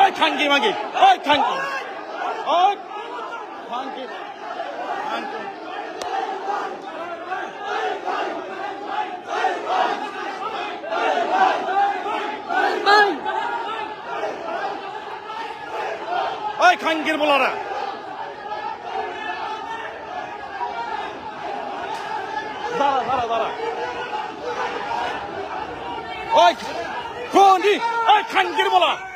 Ay kanki manki. Ay kanki. Ay kanki. Kanki. Ay kangir bulara. Zara zara zara. Ay kondi ay kangir bulara.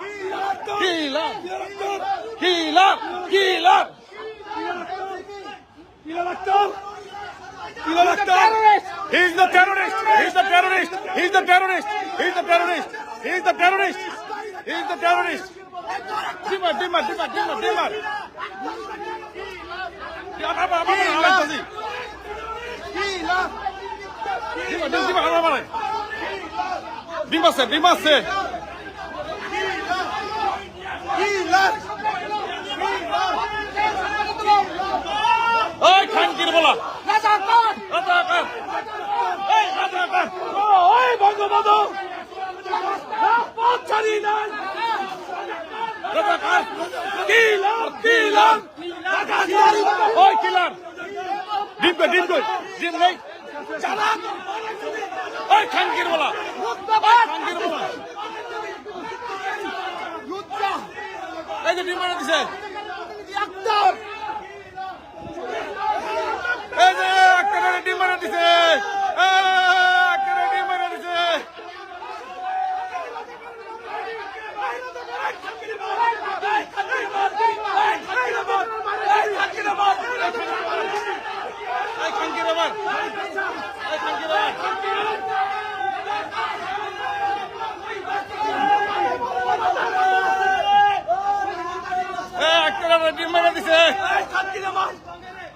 Killer He's the terrorist. He's the terrorist. He's the terrorist. He's the terrorist. He's the terrorist. He's the terrorist. Dimar, dimar, dimar, dimar, dimar. Apa apa apa apa apa tadi? Dimar, ওই খানকির বলা। ওই বঙ্গবন্ধু। পথছাড়ি নাই। রাজাকার। কিলার কিলার ওই কিলার ডিম কই ডিম কই ডিম নেই ওই খানকির বলা। খানকির বলা। এই যে ডিম দিছে এই যে একটা ডিম মারা দিছে একটা ডিম মারা দিছে এই খানকির আবার এই খানকির আবার এই একটা ডিম মারা দিছে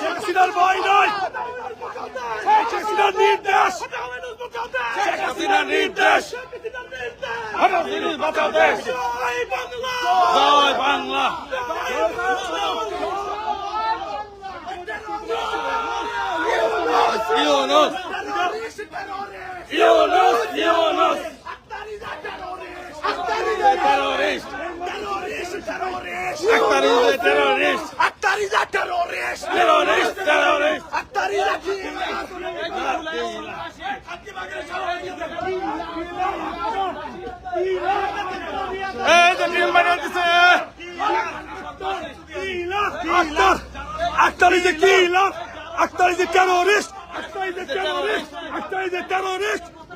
শেখ হাসিনার ভয় নাই শেখ হাসিনার নির্দেশ। শেখ হাসিনার নির্দেশ। বাঁচাও দেশ জয় Bangla. Yunus. Yunus Yunus. terrorist Akhtar is a terrorist Akhtar is a terrorist. Terrorist terrorist এই যে ডিম বানিয়ে দিছে Akhtar. Akhtar is a killer. Akhtar is a terrorist. Akhtar is a terrorist. Akhtar is a terrorist.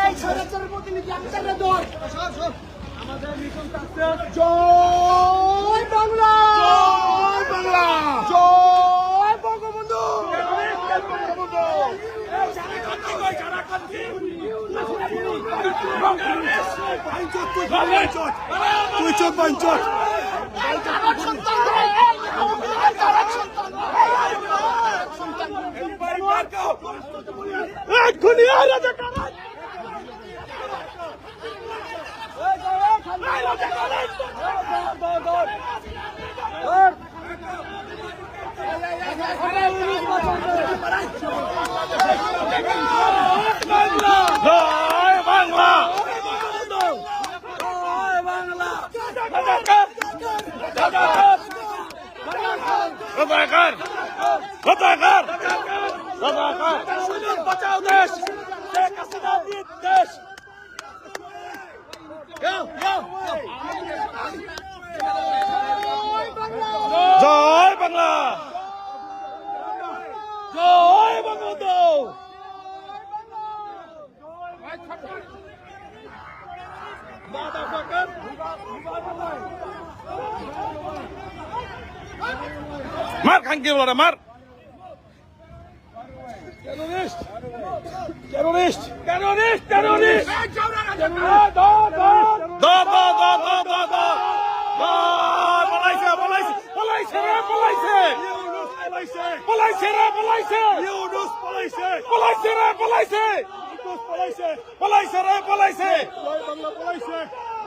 এই স্বৈরাচারের প্রতিনিধি আপনারা দল জয় বাংলা। জয় বাংলা। জয় তুই চোখ বাইঞ্চট এক্ষুনি সদাকার সদাকার সদাকার বাঁচাও দেশ শেখ হাসিনা দেশ Go, go, go. আঙ্কেল ওরা মার টেরোরিস্ট টেরোরিস্ট টেরোরিস্ট টেরোরিস্ট। পলাইছে পলাইছে। পলাইছে রে পলাইছে। পলাইছে। রে পলাইছে। পলাইছে। পলাইছে রে পলাইছে। পলাইছে। রে পলাইছে।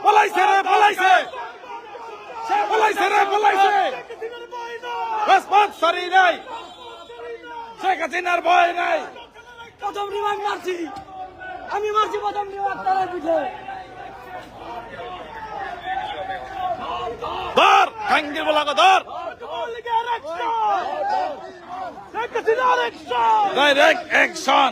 পলাইছে। রে পলাইছে। পলাইছে রে পলাইছে। রাজপথ সরি নাই। শেখ হাসিনার ভয় নাই। প্রথম রিমান্ড মারছি। আমি মারছি প্রথম রিমান্ড তারা পিঠে ধর খাঙ্গির বলাকে ধর। Direct action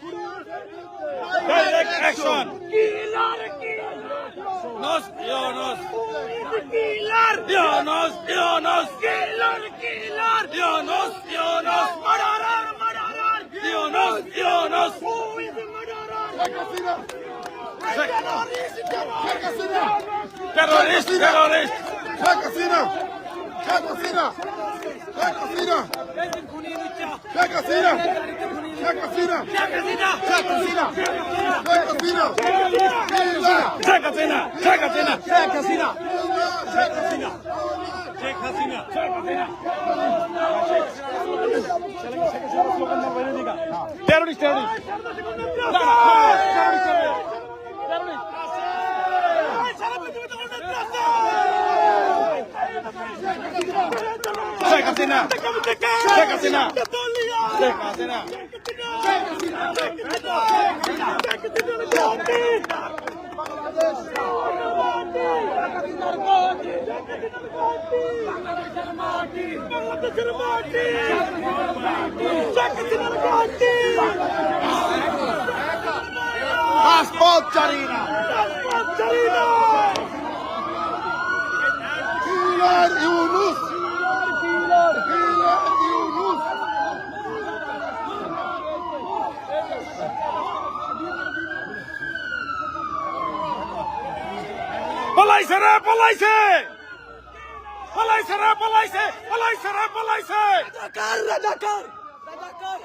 Direct action. Killer, killer. Nos, Ionos. Killer. Ionos, Ionos. Killer, killer. Ionos, Ionos. Murderer, murderer. Ionos, Ionos. Who is the murderer? Terrorist, terrorist. Terrorist, terrorist. Terrorist, terrorist. Sheikh Hasina, Sheikh Hasina, Sheikh Hasina, Sheikh Hasina, Sheikh Hasina, Sheikh Hasina. Terrorist, terrorist. না, না, terrorist, terrorist. Sheikh Hasina Sheikh Hasina Sheikh Hasina Sheikh Hasina Sheikh Hasina Sheikh Hasina বাংলাদেশের মাটি শেখ হাসিনার মাটি রাজপথ চারি পলাইছে রে পলাইছে! পলাইছে রে পলাইছে পলাইছে রে পলাইছে! রাজাকার রাজাকার রাজাকার